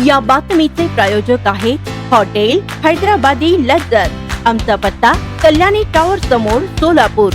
या बातमीचे प्रायोजक आहे हॉटेल हैदराबादी लज्जत आमचा पत्ता कल्याणी टॉवर समोर सोलापूर.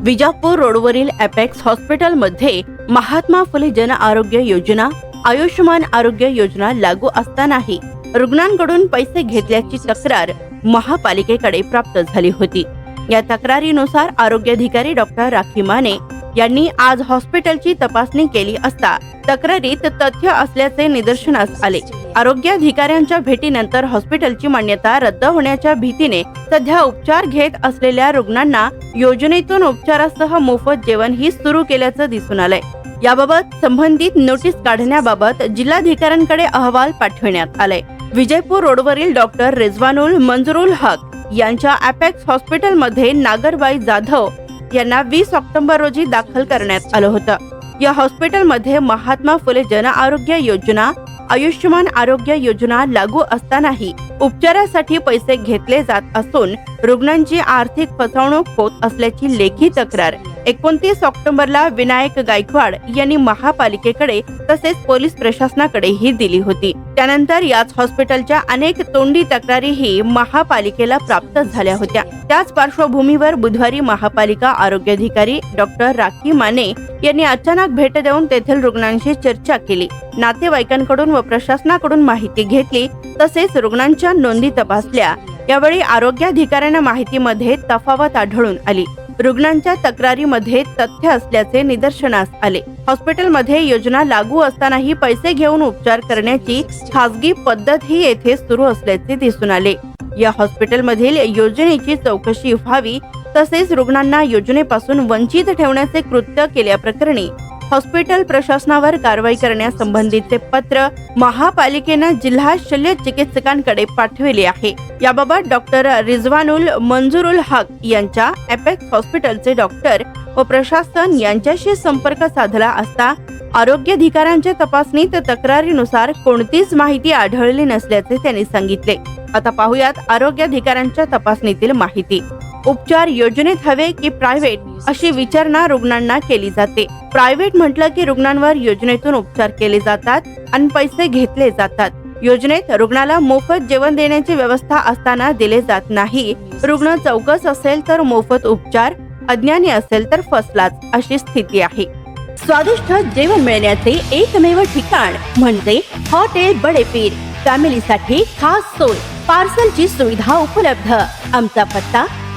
विजापूर रोडवरील अपेक्स हॉस्पिटलमध्ये महात्मा फुले जन आरोग्य योजना आयुष्यमान आरोग्य योजना लागू असतानाही रुग्णांकडून पैसे घेतल्याची तक्रार महापालिकेकडे प्राप्त झाली होती. या तक्रारीनुसार आरोग्याधिकारी डॉक्टर राखी माने यांनी आज हॉस्पिटलची तपासणी केली असता तक्रारीत तथ्य असल्याचे निदर्शनास आले. आरोग्याधिकाऱ्यांच्या भेटीनंतर हॉस्पिटलची मान्यता रद्द होण्याच्या भीतीने सध्या उपचार घेत असलेल्या रुग्णांना योजनेतून उपचारासह मोफत जेवण ही सुरू केल्याचं दिसून आलंय. याबाबत संबंधित नोटीस काढण्याबाबत जिल्हाधिकाऱ्यांकडे अहवाल पाठविण्यात आलाय. विजयपूर रोडवरील डॉक्टर रिझवानुल मंजरुल हक यांच्या अपेक्स हॉस्पिटलमध्ये नागरबाई जाधव यांना वीस ऑक्टोबर रोजी दाखल करण्यात आलं होतं. या हॉस्पिटलमध्ये महात्मा फुले जन आरोग्य योजना आयुष्यमान आरोग्य योजना लागू असतानाही उपचारासाठी पैसे घेतले जात असून रुग्णांची आर्थिक फसवणूक होत असल्याची लेखी तक्रार एकोणतीस ऑक्टोबरला विनायक गायकवाड यांनी महापालिकेकडे तसेच पोलीस प्रशासनाकडेही दिली होती. त्यानंतर याच हॉस्पिटलच्या अनेक तोंडी तक्रारीही महापालिकेला प्राप्त झाल्या होत्या. त्याच पार्श्वभूमीवर बुधवारी महापालिका आरोग्याधिकारी डॉक्टर राखी माने यांनी अचानक भेट देऊन तेथील रुग्णांशी चर्चा केली. नातेवाईकांकडून व प्रशासनाकडून माहिती घेतली तसेच रुग्णांच्या नोंदी तपासल्या. यावेळी आरोग्याधिकाऱ्यांना माहितीमध्ये तफावत आढळून आली. रुग्णांच्या तक्रारीमध्ये तथ्य असल्याचे निदर्शनास आले. हॉस्पिटलमध्ये योजना लागू असतानाही पैसे घेऊन उपचार करण्याची खासगी पद्धत ही येथे सुरू असल्याचे दिसून आले. या हॉस्पिटलमधील योजनेची चौकशी व्हावी तसेच रुग्णांना योजनेपासून वंचित ठेवण्याचे कृत्य केल्याप्रकरणी हॉस्पिटल प्रशासनावर कारवाई करण्यासंबंधीचे पत्र महापालिकेनं जिल्हा शल्य चिकित्सकांकडे पाठविले आहे. याबाबत डॉक्टर रिजवानुल मंजुरुल हक यांच्या एपेक्स हॉस्पिटलचे डॉक्टर व प्रशासन यांच्याशी संपर्क साधला असता आरोग्याधिकाऱ्यांच्या तपासणीत तक्रारीनुसार कोणतीच माहिती आढळली नसल्याचे त्यांनी सांगितले. आता पाहुयात आरोग्याधिकाऱ्यांच्या तपासणीतील माहिती. उपचार योजनेत हवे की प्रायव्हेट अशी विचारणा रुग्णांना केली जाते. प्रायव्हेट म्हटलं की रुग्णांवर योजनेतून उपचार केले जातात आणि पैसे घेतले जातात. योजनेत रुग्णाला मोफत जेवण देण्याची व्यवस्था असताना दिले जात नाही. रुग्ण चौकस असेल तर मोफत उपचार अज्ञानी असेल तर फसलाच अशी स्थिती आहे. स्वादिष्ट जेवण मिळण्याचे एकमेव ठिकाण म्हणजे हॉटेल बडेपीर. फॅमिलीसाठी खास सोय पार्सलची सुविधा उपलब्ध. आमचा पत्ता